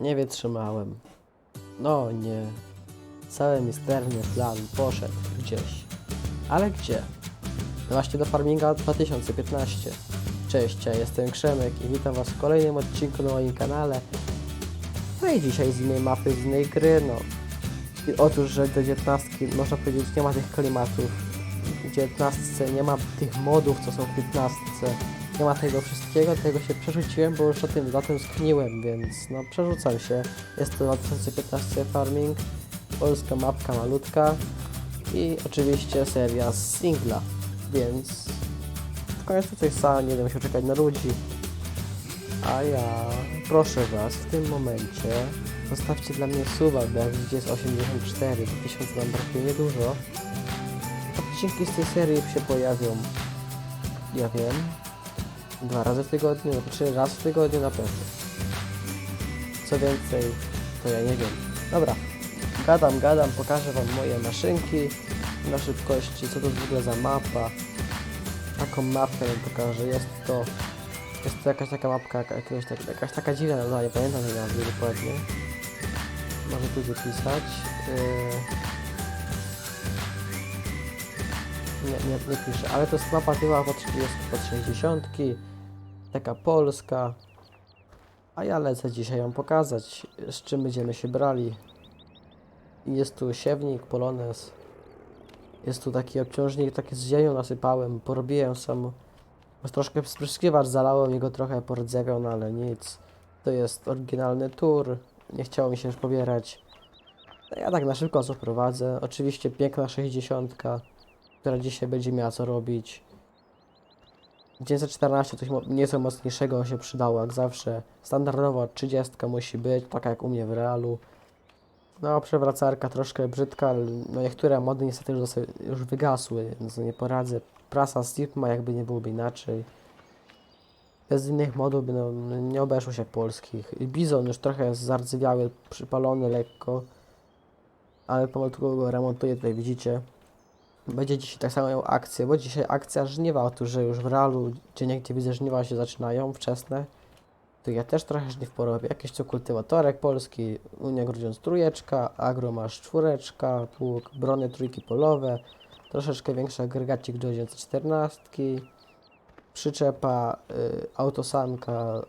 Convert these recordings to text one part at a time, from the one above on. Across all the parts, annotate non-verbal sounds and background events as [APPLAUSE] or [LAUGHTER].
Nie wytrzymałem. No nie. Cały misterny plan poszedł gdzieś. Ale gdzie? Właśnie do Farminga 2015. Cześć, ja jestem Krzemek i witam Was w kolejnym odcinku na moim kanale. No i dzisiaj z innej mapy, z innej gry, no. I otóż, że do 19 można powiedzieć nie ma tych klimatów. W 19 nie ma tych modów, co są w 15. Nie ma tego wszystkiego, tego się przerzuciłem, bo już o tym za tym skniłem, więc no przerzucam się. Jest to 2015 Farming, polska mapka malutka i oczywiście seria z singla, więc w końcu coś sam, nie będę musiał czekać na ludzi. A ja proszę Was w tym momencie zostawcie dla mnie suba, bo jak widzicie jest 84, 1000 nam brakuje niedużo. Odcinki z tej serii się pojawią, ja wiem, dwa razy w tygodniu, lub trzy razy w tygodniu na pewno. Co więcej, to ja nie wiem. Dobra, gadam, gadam, pokażę Wam moje maszynki na szybkości, co to w ogóle za mapa. Taką mapkę Wam pokażę, jest to jest to jakaś taka mapka, jaka- jakiegoś, tak, jakaś taka dziwna nazwa, nie pamiętam tej nazwy dokładnie. Może tu wypisać. Yy... Nie, nie, nie piszę, ale to jest mapa tyła pod 30, pod 60. Taka polska. A ja lecę dzisiaj ją pokazać, z czym będziemy się brali. Jest tu siewnik, polones. Jest tu taki obciążnik, taki z ziemią nasypałem, porobiłem sam. Troszkę spryskiwacz zalałem i go trochę pordzewiał, no ale nic. To jest oryginalny tour. Nie chciało mi się już pobierać. No ja tak na szybko zaprowadzę. Oczywiście piękna 60, która dzisiaj będzie miała co robić. 914 coś nieco mocniejszego się przydało, jak zawsze. Standardowo 30 musi być, taka jak u mnie w realu. No, przewracarka troszkę brzydka, ale no niektóre mody niestety już, dosyć, już wygasły, więc nie poradzę. Prasa Sigma jakby nie byłoby inaczej. Bez innych modów no, nie obeszło się polskich. Bizon już trochę zardzewiały, przypalony lekko. Ale pomalutku go remontuję, tutaj widzicie. Będzie dzisiaj tak samo miał akcję, bo dzisiaj akcja żniwa, otóż, że już w realu, gdzie niegdzie widzę żniwa się zaczynają, wczesne. To ja też trochę żniw porobię. Jakiś co kultywatorek polski, Unia Grudziądz trójeczka, Agromasz czwóreczka, pług, brony trójki polowe, troszeczkę większy agregacik do 914, przyczepa, y, autosanka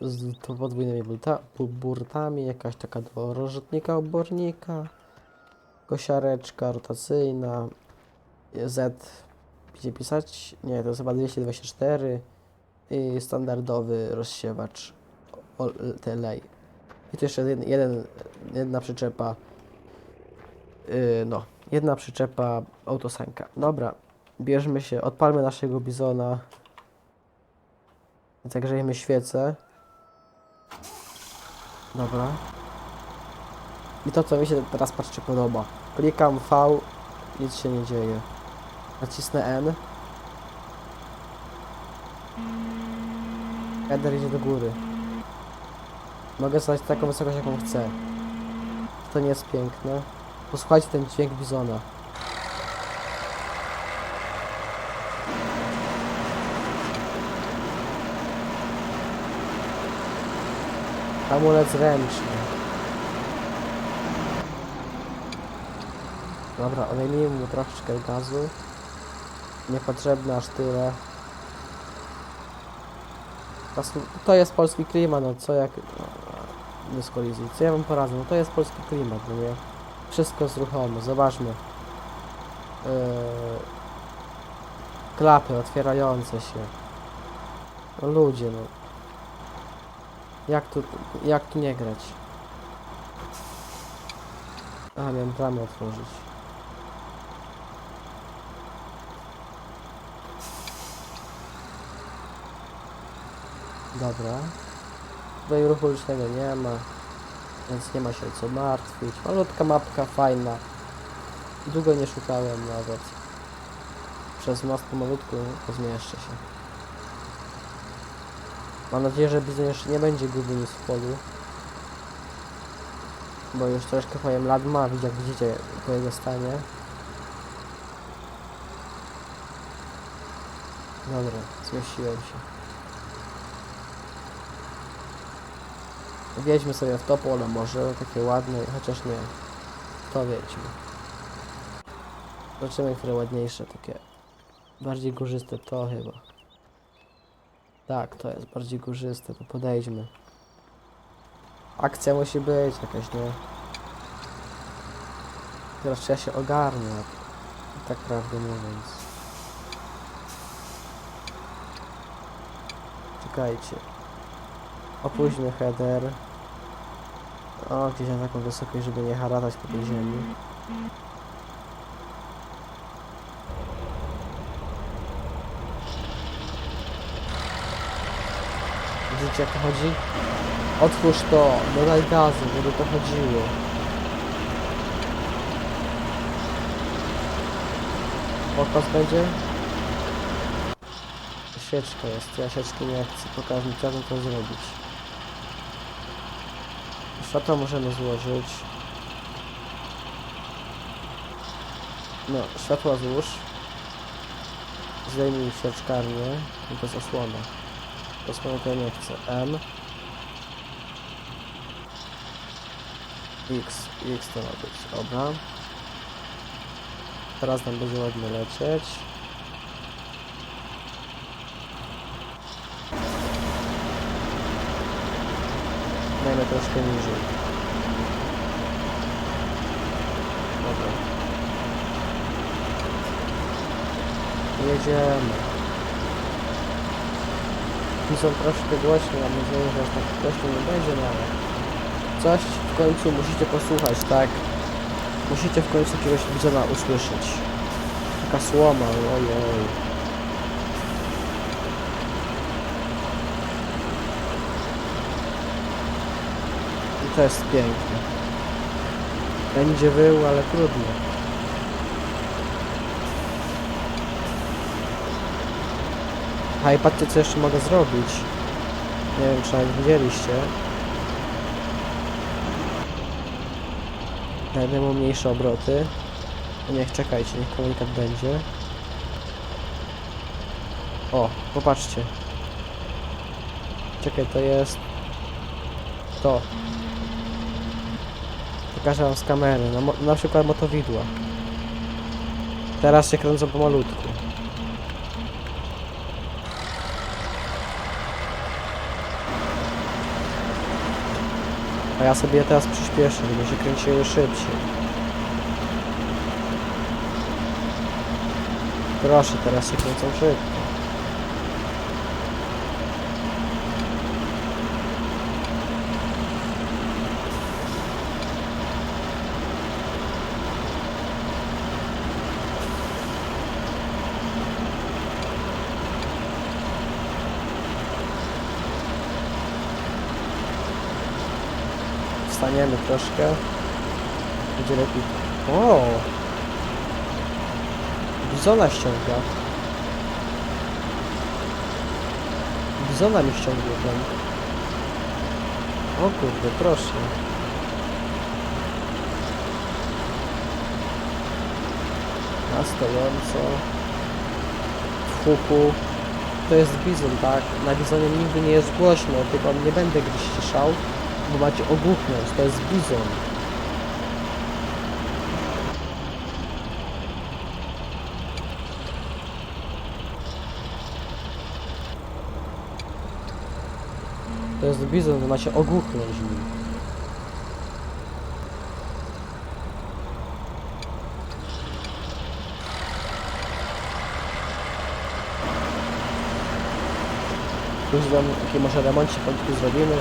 z podwójnymi bulta, bu- burtami, jakaś taka do rozrzutnika obornika, kosiareczka rotacyjna, Z, gdzie pisać? Nie, to jest chyba 224 i standardowy rozsiewacz o- TLA. I tu jeszcze jeden, jeden, jedna przyczepa, yy, no, jedna przyczepa autosanka. Dobra, bierzmy się, odpalmy naszego bizona. Zagrzejmy świecę. Dobra. I to, co mi się teraz patrzcie podoba. Klikam V, nic się nie dzieje. Nacisnę N. Header idzie do góry. Mogę stać taką wysokość, jaką chcę. To nie jest piękne. Posłuchajcie ten dźwięk bizona. Hamulec ręczny. Dobra, odejmijmy mu troszeczkę gazu. Niepotrzebne aż tyle. To jest polski klimat, no co jak... Kolizji. Co ja wam poradzę? No to jest polski klimat, no nie? Wszystko jest ruchome, zobaczmy. Yy... Klapy otwierające się. No ludzie, no. Jak tu, jak tu nie grać? A, miałem bramę otworzyć. Dobra. Tutaj ruchu licznego nie ma, więc nie ma się co martwić. Malutka mapka, fajna. Długo nie szukałem nawet. Przez most pomalutku pozmieszczę się. Mam nadzieję, że bizon jeszcze nie będzie gubił nic polu. Bo już troszkę powiem lat ma, jak widzicie po jego stanie. Dobra, zmieściłem się. Wjedźmy sobie w to pole może, takie ładne, chociaż nie. To wiedźmy. Zobaczymy, które ładniejsze, takie bardziej górzyste, to chyba. Tak, to jest bardziej górzyste, to podejdźmy. Akcja musi być jakaś, nie? Teraz trzeba się ogarnę, tak prawdę mówiąc. Czekajcie. Opóźmy header. O, gdzieś na taką wysokość, żeby nie haratać po tej ziemi. Widzicie jak to chodzi? Otwórz to, dodaj gazu, żeby to chodziło. Pokaz będzie? Świeczka jest, ja świeczki nie chcę, mi jak to zrobić. Światło możemy złożyć. No, światła złóż. Zdejmij świeczkarnię i to jest osłona. Osłony to nie chcę. M. X. X to ma być. Dobra. Teraz nam będzie ładnie lecieć. Dajmy troszkę niżej. Dobra. Jedziemy. I są troszkę głośne, mam nadzieję, że aż tak głośno nie będzie, no ale coś w końcu musicie posłuchać, tak? Musicie w końcu jakiegoś widzona usłyszeć. Taka słoma, ojej. I to jest piękne. Będzie wył, ale trudno. A i patrzcie co jeszcze mogę zrobić. Nie wiem czy widzieliście. Dajmy mu mniejsze obroty. Niech czekajcie, niech komunikat będzie. O, popatrzcie. Czekaj, to jest... To. Pokażę wam z kamery, na, na przykład motowidła. Teraz się kręcą pomalutku. A ja sobie je teraz przyspieszę, żeby się kręciły szybciej. Proszę, teraz się kręcą szybko. Wstaniemy troszkę. Będzie lepiej. O! Bizona ściąga. Bizona mi ściągnie ten. O kurde, proszę. Na stojąco. W huku. To jest bizon, tak? Na bizonie nigdy nie jest głośno, tylko nie będę gdzieś ciszał, bo macie ogłuchnąć. To jest bizon. To jest bizon, macie ogłuchnąć nim. Już wam taki może remoncik tu zrobimy.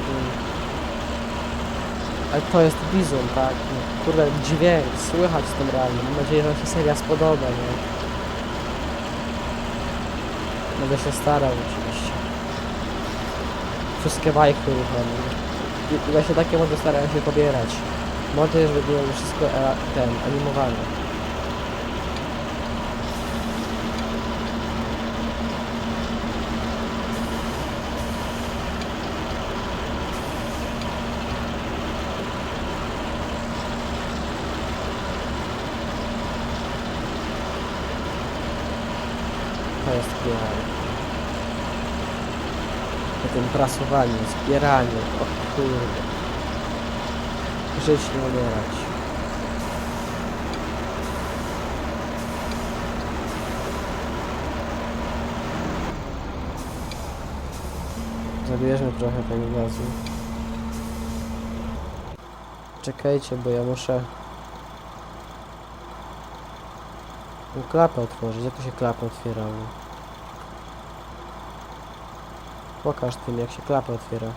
Ale to jest bizon, tak? Kurde, dźwięk, słychać z tym realnie. Mam nadzieję, że się seria spodoba, nie? Będę się starał oczywiście. Wszystkie bajki rucham. I właśnie takie mody starają się pobierać. Mody, żeby było wszystko e, ten, animowane. To jest zbieranie. Potem prasowanie, zbieranie, o kurde. Żyć, nie umierać. Zabierzmy trochę tego gazu. Czekajcie, bo ja muszę... klapę otworzyć. Jak to się klapę otwierało? Pokaż tym, jak się klapę otwiera.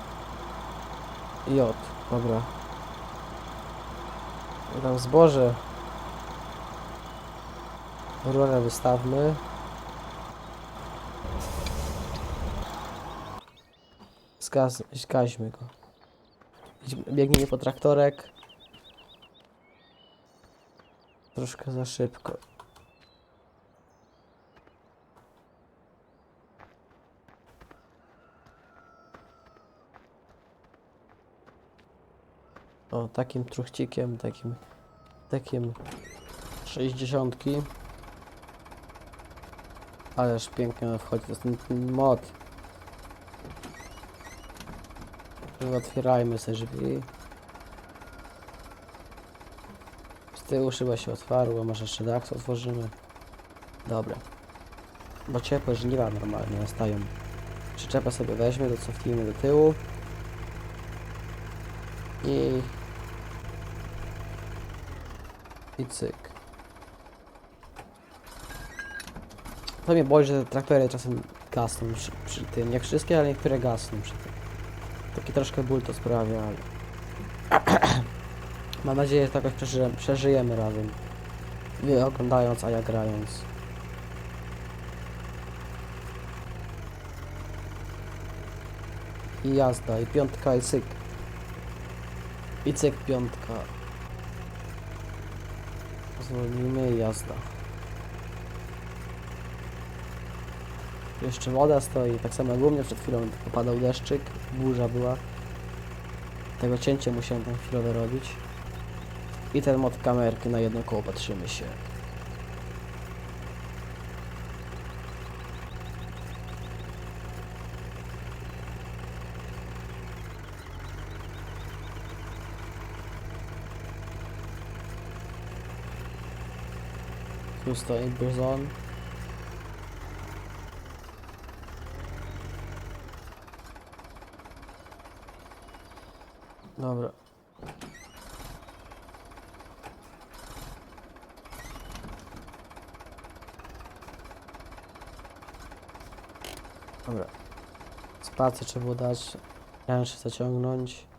J, dobra. Tam zboże. Rurę wystawmy. Zgaz, zgaźmy go. Biegniemy po traktorek. Troszkę za szybko. O, takim truchcikiem, takim, takim 60. Ależ pięknie wchodzi, to ten, mod. No, Otwierajmy sobie drzwi. Z tyłu szyba się otwarła, może jeszcze dach otworzymy. Dobra. Bo ciepłe żniwa normalnie nastają. Przyczepę sobie weźmie, docofnijmy do tyłu. I... I cyk. To mnie boli, że traktory czasem gasną przy, przy tym. Nie wszystkie, ale niektóre gasną przy tym. Taki troszkę ból to sprawia, ale... [CLEARS THROAT] Mam nadzieję, że to jakoś przeżyjemy, przeżyjemy razem. Wy oglądając, a ja grając. I jazda, i piątka, i cyk. I cyk, piątka. Zwolnijmy i jazda. Jeszcze woda stoi, tak samo jak u mnie przed chwilą popadał deszczyk, burza była. Tego cięcie musiałem tam chwilowe robić. I ten mod kamerki na jedno koło patrzymy się. Tu stoi Brzon. Dobra. Dobra. Spację trzeba było dać. Ręcznie zaciągnąć.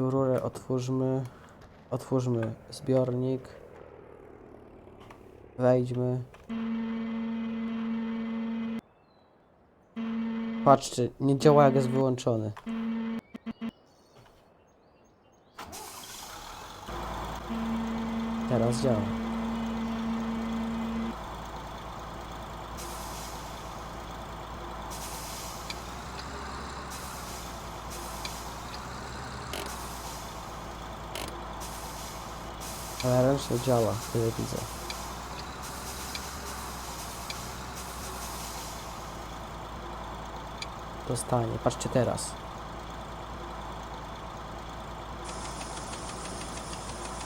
Tu rurę otwórzmy. Otwórzmy zbiornik. Wejdźmy. Patrzcie, nie działa jak jest wyłączony. Teraz działa. Ale ręcznie działa, tyle widzę. Dostanie, patrzcie teraz.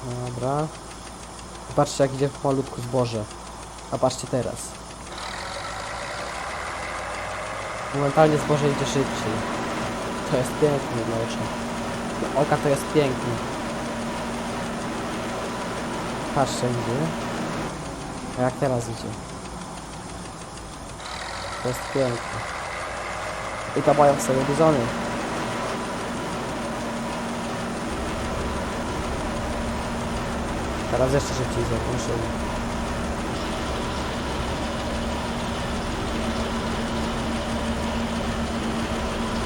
Dobra. Patrzcie jak idzie w malutku zboże. A patrzcie teraz. Momentalnie zboże idzie szybciej. To jest piękne na oczach. Oka to jest piękne. Patrzcie idzie. A jak teraz idzie. To jest piękne. I to mają sobie bizony. Teraz jeszcze szybciej zakończymy.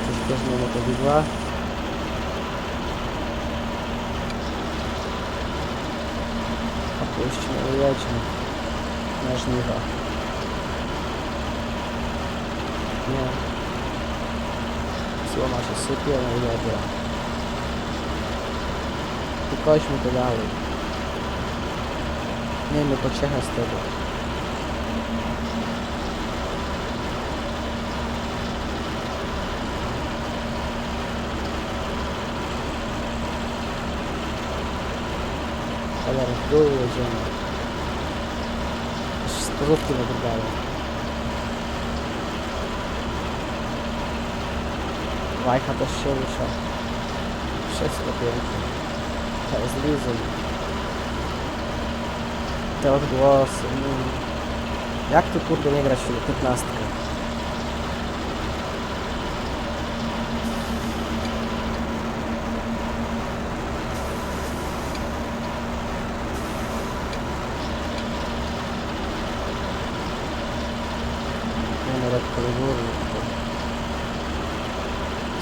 Przyspieszmy motowidła. Opuśćmy i jedźmy. Na żniwa. Nie. Słoma się sypie, no i dobra. I kośmy to dalej. Miejmy pociechę z tego. zaraz w dół jedziemy. Już z pozówki nagrywałem. Wajcha też się rusza. Wszystko pięknie. To jest lizum. Te odgłosy. mm. Jak tu kurde nie grać w 15? Nie no, lekko do góry. to-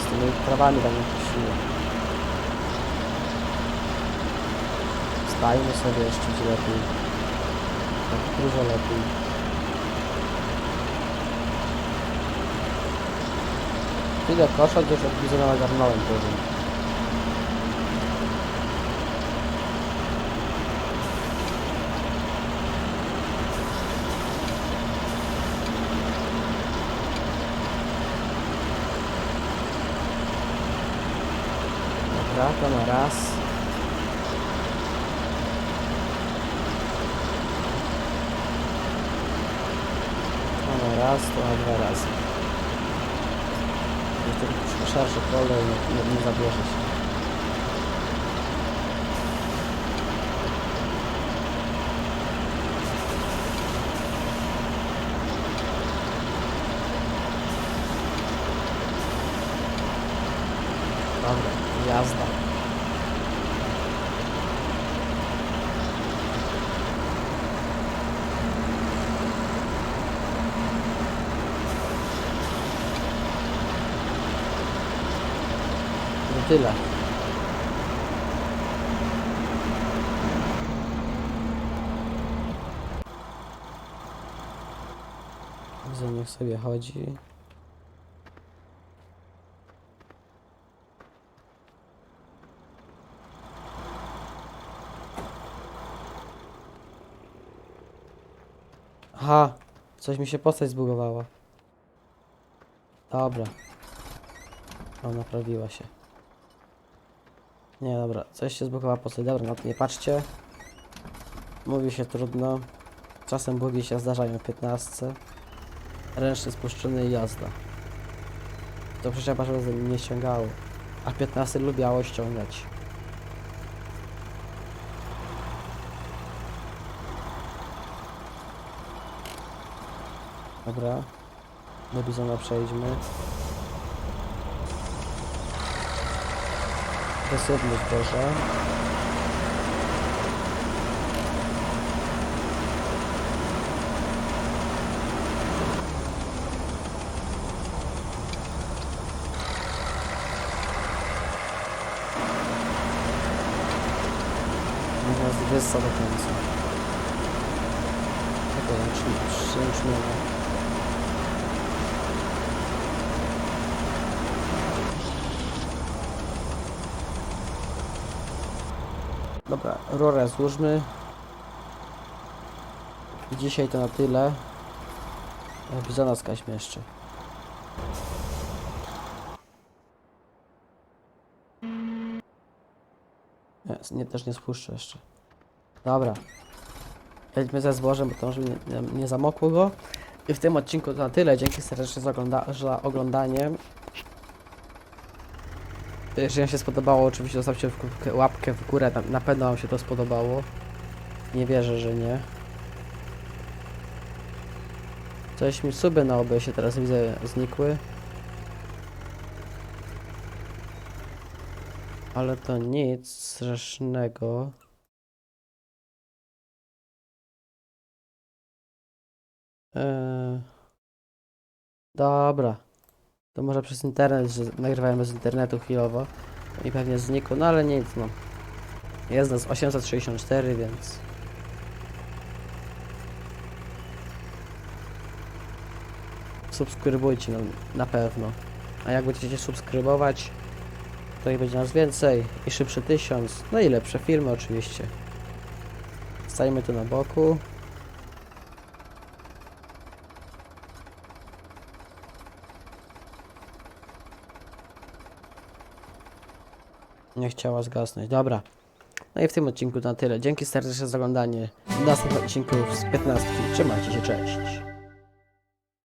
Z trawami tam puściłem. Stajmy sobie jeszcze lepiej. Tak dużo lepiej. I do kosza już od bizona nagarnąłem poziom. Dobra, to na raz. To na raz, to na dwa razy. Jeszcze szersze pole i nie, nie zabierze się. Dobra, jazda. To tyle. Niech sobie chodzi. Aha, coś mi się postać zbugowała. Dobra. O, naprawiła się. Nie, dobra, coś się zbugowała postać. Dobra, na to nie patrzcie. Mówi się trudno. Czasem bugi się zdarzają w 15. Ręczny spuszczony i jazda. To przyczepa, żeby nie ściągało. A 15 lubiało ściągać. Dobra. Do bizona przejdźmy. Agresywny zboże. Można z do końca. Tego ręcznego. Dobra, rurę złóżmy. Dzisiaj to na tyle. Bizona skaźmy Nie, też nie spuszczę jeszcze. Dobra. Jedźmy ze zbożem, bo to może nie, nie, zamokło go. I w tym odcinku to na tyle. Dzięki serdecznie za, ogląda za oglądanie. Jeżeli Wam się spodobało, oczywiście zostawcie w- łapkę w górę, na, na pewno Wam się to spodobało. Nie wierzę, że nie. Coś mi suby na OBS-ie teraz widzę znikły. Ale to nic strasznego. Eee, dobra. To może przez internet, że nagrywałem bez internetu chwilowo i pewnie znikło, no ale nic, no. Jest nas 864, więc... Subskrybujcie no, na pewno. A jak będziecie subskrybować, i będzie nas więcej i szybszy tysiąc, no i lepsze filmy oczywiście. Stajemy tu na boku. Nie chciała zgasnąć. Dobra. No i w tym odcinku na tyle. Dzięki serdecznie za oglądanie. Do następnych odcinków z 15. Trzymajcie się, cześć.